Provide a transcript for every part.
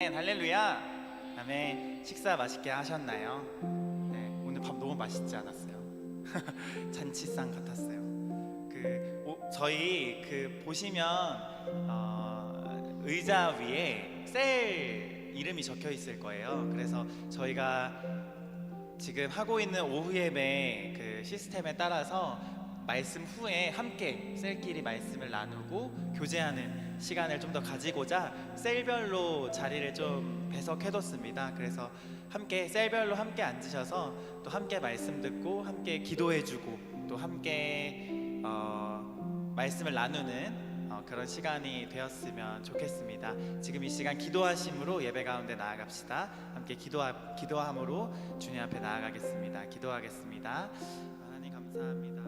아멘, 할렐루야. 아멘. 식사 맛있게 하셨나요? 네, 오늘 밥 너무 맛있지 않았어요? 잔치상 같았어요. 그 오- 저희 그 보시면 어, 의자 위에 셀 이름이 적혀 있을 거예요. 그래서 저희가 지금 하고 있는 오후 예배 그 시스템에 따라서 말씀 후에 함께 셀끼리 말씀을 나누고 교제하는 시간을 좀 더 가지고자 셀별로 자리를 좀 배석해뒀습니다. 그래서 함께 셀별로 함께 앉으셔서 또 함께 말씀 듣고 함께 기도해주고 또 함께 어, 말씀을 나누는 어, 그런 시간이 되었으면 좋겠습니다. 지금 이 시간 기도하심으로 예배 가운데 나아갑시다. 함께 기도하, 기도함으로 주님 앞에 나아가겠습니다. 기도하겠습니다. 하나님 감사합니다.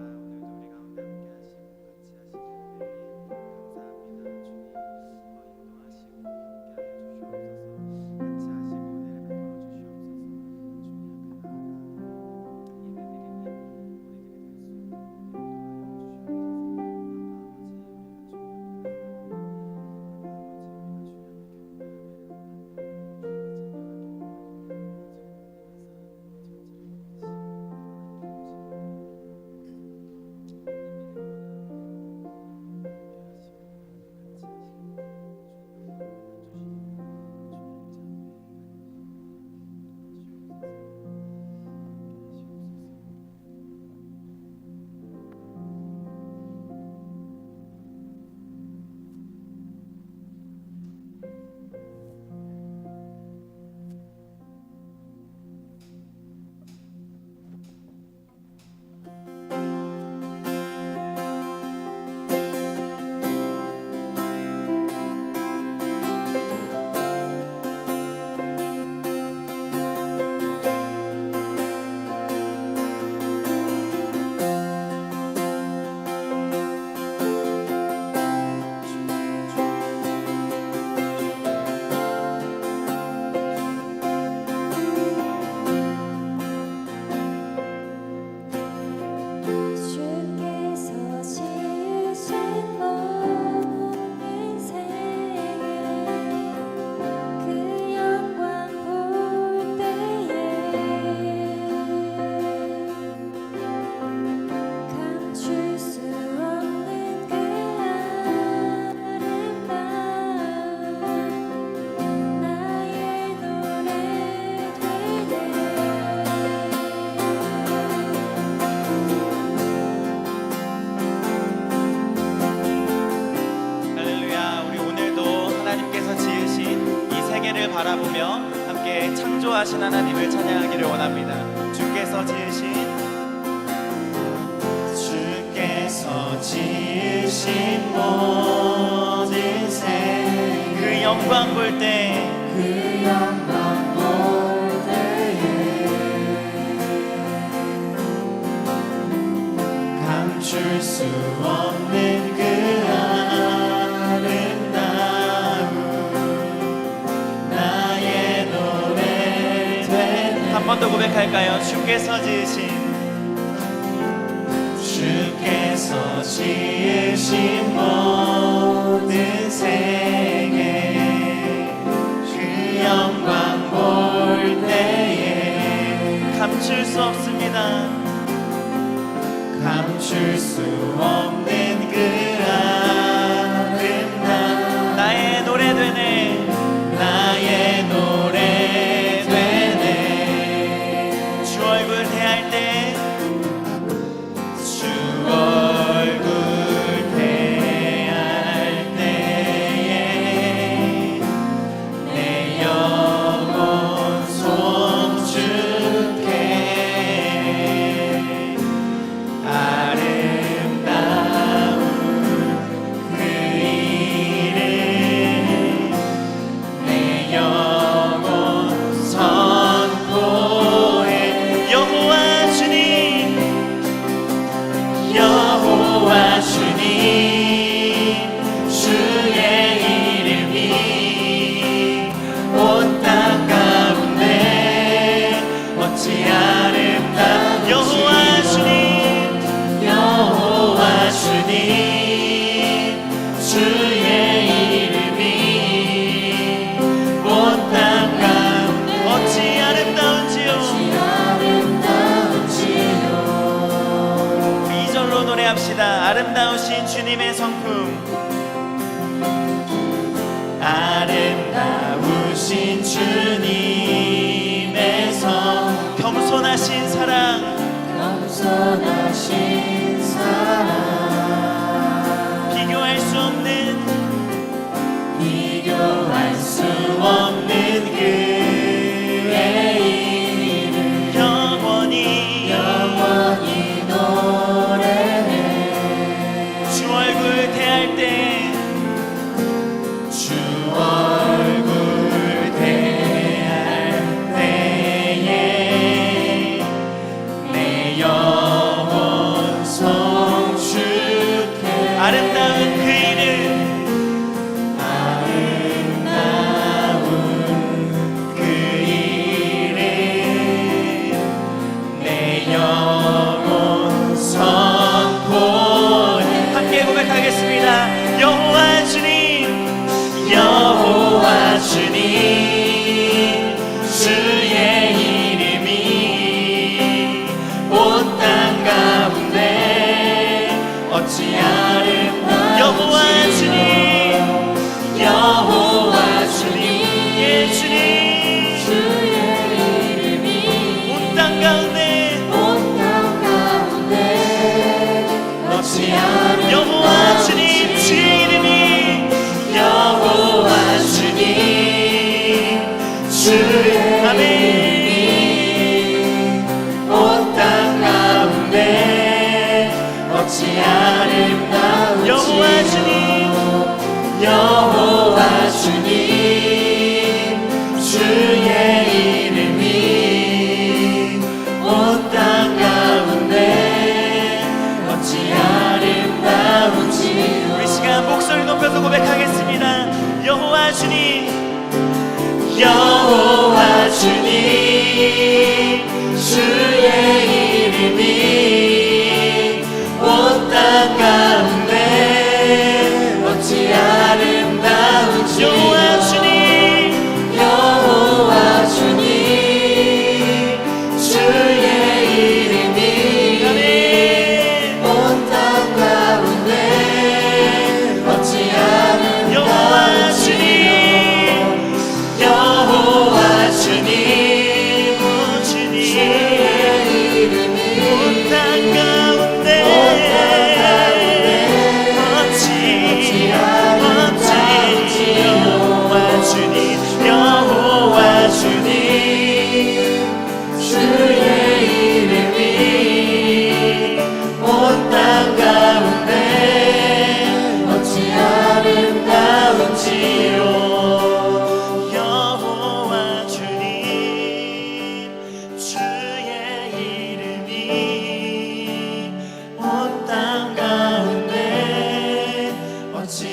창조하신 하나님을 찬양하기를 원합니다. 주께서 지으신 주께서 지으신 모 번 더 고백할까요? 주께서 지으신 주께서 지으신 모든 생에 그 영광 볼 때에 감출 수 없습니다 감출 수그 여호와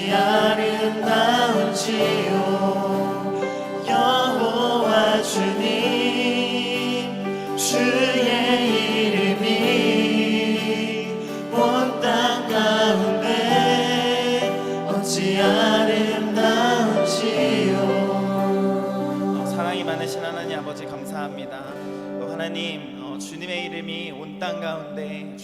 어찌 아름다운 지요. 여호와 주님 주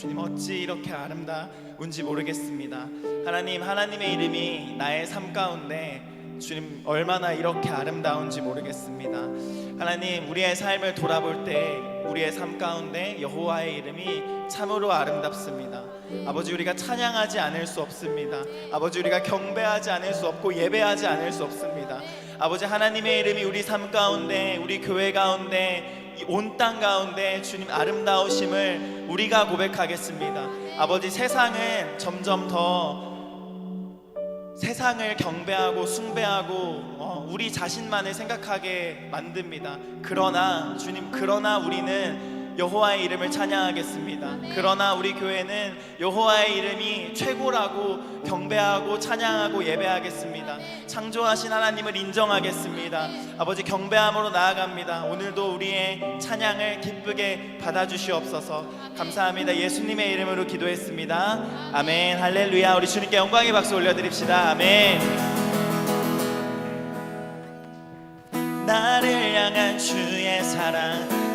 주님 어찌 이렇게 아름다운지 모르겠습니다. 하나님 하나님의 이름이 나의 삶 가운데 주님 얼마나 이렇게 아름다운지 모르겠습니다. 하나님 우리의 삶을 돌아볼 때 우리의 삶 가운데 여호와의 이름이 참으로 아름답습니다. 아버지 우리가 찬양하지 않을 수 없습니다. 아버지 우리가 경배하지 않을 수 없고 예배하지 않을 수 없습니다. 아버지 하나님의 이름이 우리 삶 가운데 우리 교회 가운데 온 땅 가운데 주님 아름다우심을 우리가 고백하겠습니다. 아버지 세상은 점점 더 세상을 경배하고 숭배하고 어, 우리 자신만을 생각하게 만듭니다. 그러나 주님 그러나 우리는 여호와의 이름을 찬양하겠습니다. 그러나 우리 교회는 여호와의 이름이 최고라고 경배하고 찬양하고 예배하겠습니다. 창조하신 하나님을 인정하겠습니다. 아버지 경배함으로 나아갑니다. 오늘도 우리의 찬양을 기쁘게 받아주시옵소서. 감사합니다. 예수님의 이름으로 기도했습니다. 아멘. 할렐루야. 우리 주님께 영광의 박수 올려드립시다. 아멘. 나를 향한 주의 사랑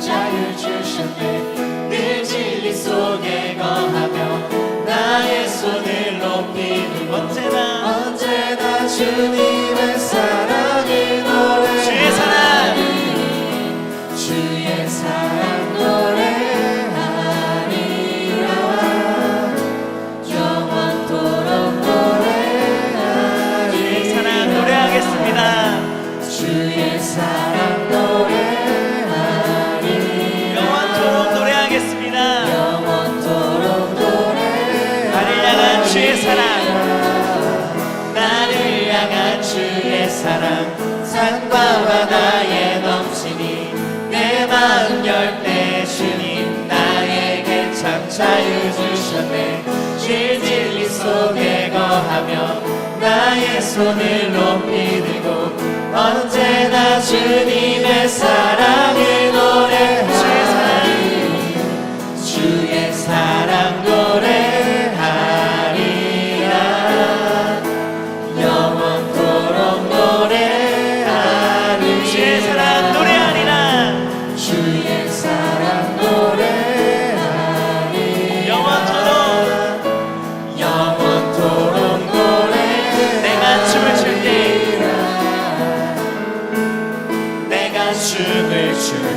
자유 주셨네. 늘 진리 속에 거하며 나의 손을 높이 들고 언제나 언제나 주 바다에 넘치니 내 마음 열때 주님 나에게 참 자유 주셨네. 주 진리 속에 거하며 나의 손을 높이 들고 언제나 주님 춤을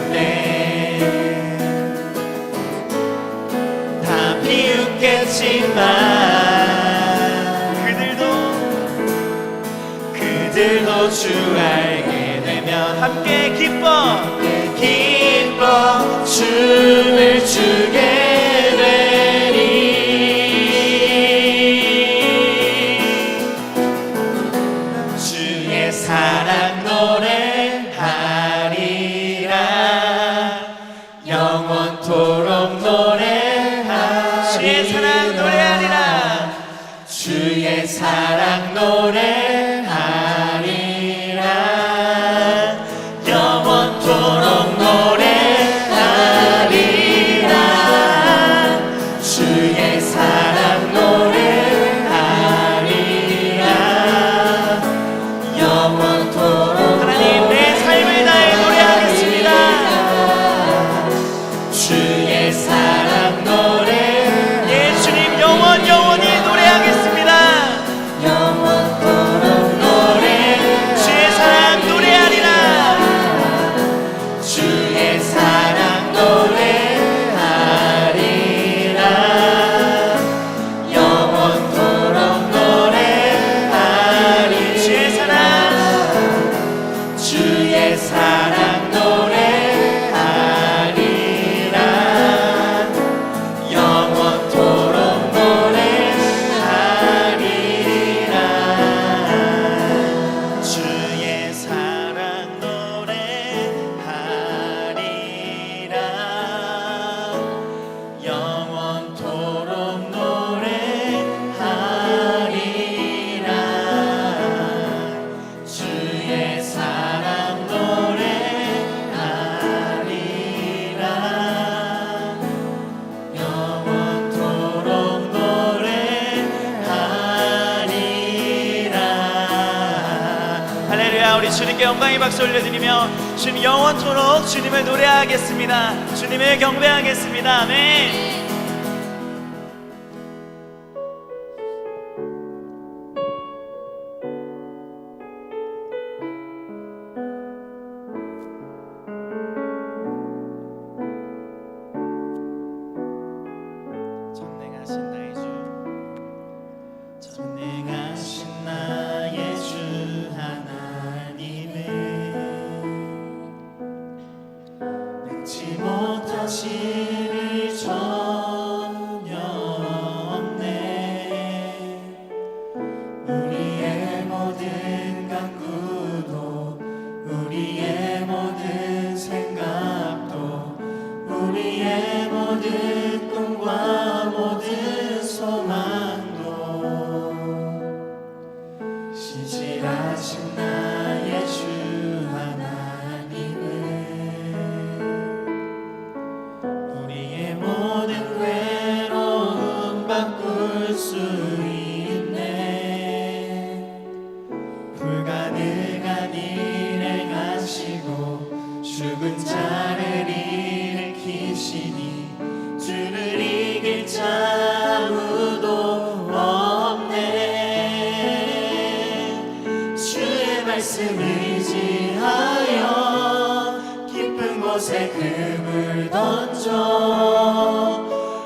출때다 비웃겠지만 그들도 그들도 주 알게 되면 함께 기뻐 기뻐 춤을 주의 사랑 노래 주님께 영광의 박수 올려드리며 주님 영원토록 주님을 노래하겠습니다. 주님을 경배하겠습니다. 아멘 능치 못하실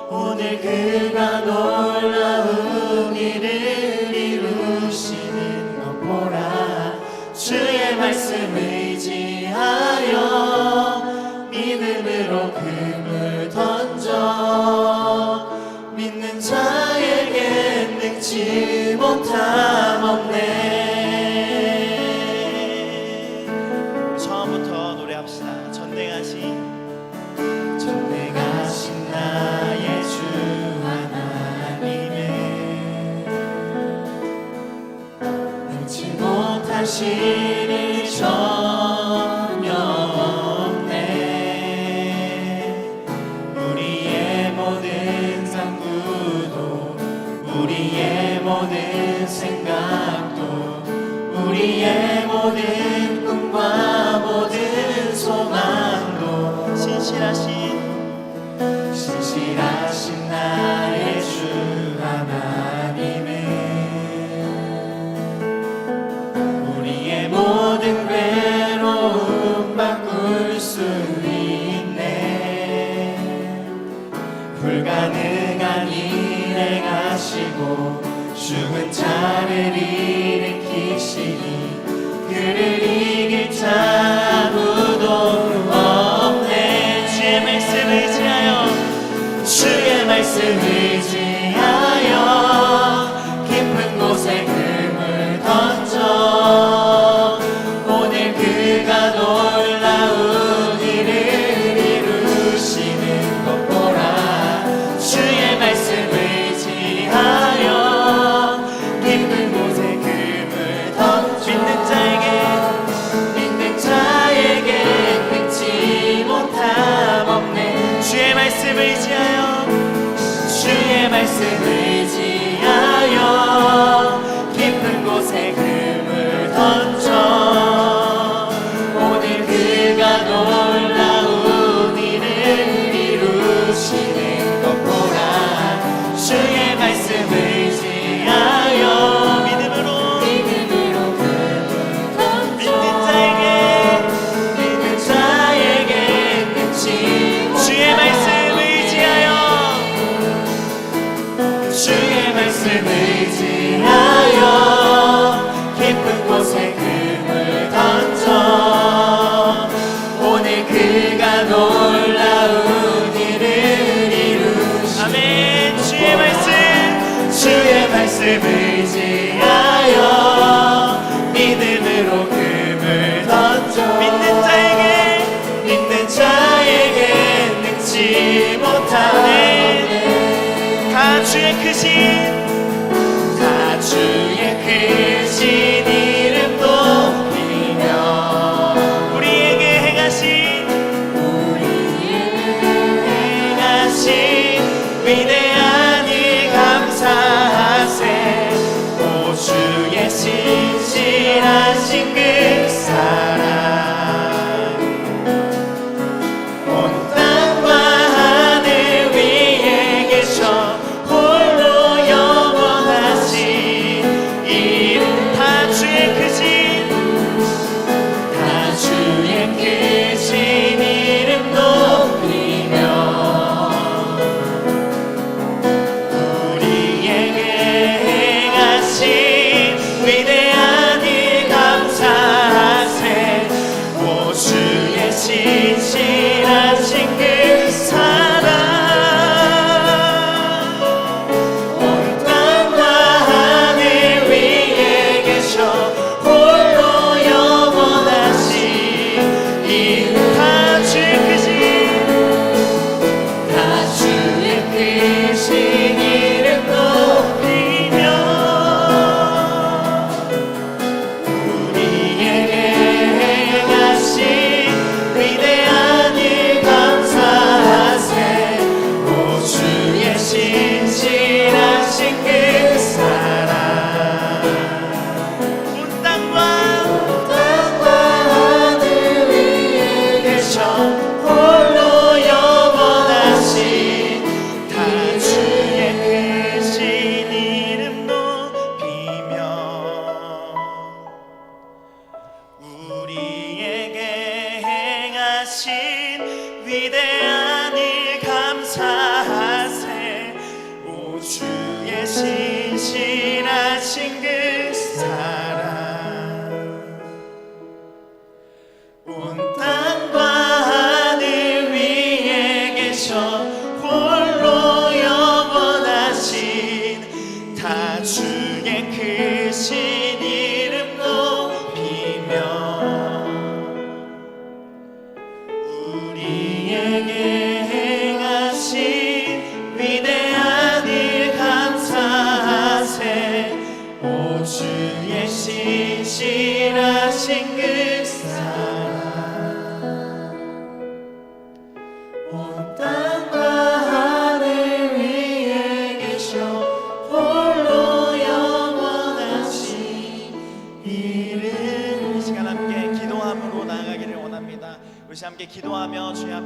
오늘 그가 놀라운 일을 이루시는 것 보라. 주의 말씀 의지하여 믿음으로 금을 던져. 믿는 자에게 능치 못한 신이 전혀 없네. 우리의 모든 상구도 우리의 모든 생각도 우리의 모든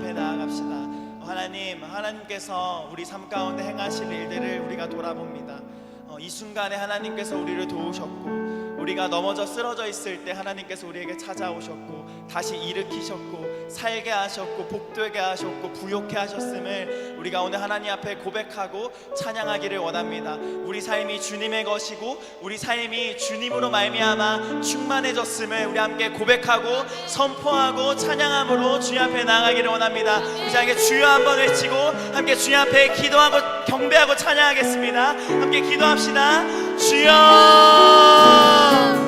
앞에 나아갑시다. 하나님 하나님께서 우리 삶 가운데 행하실 일들을 우리가 돌아봅니다. 어, 이 순간에 하나님께서 우리를 도우셨고 우리가 넘어져 쓰러져 있을 때 하나님께서 우리에게 찾아오셨고 다시 일으키셨고 살게 하셨고 복되게 하셨고 부욕해 하셨음을 우리가 오늘 하나님 앞에 고백하고 찬양하기를 원합니다. 우리 삶이 주님의 것이고 우리 삶이 주님으로 말미암아 충만해졌음을 우리 함께 고백하고 선포하고 찬양함으로 주님 앞에 나아가기를 원합니다. 우리 함께 주여 한번 외치고 함께 주님 앞에 기도하고 경배하고 찬양하겠습니다. 함께 기도합시다. 주여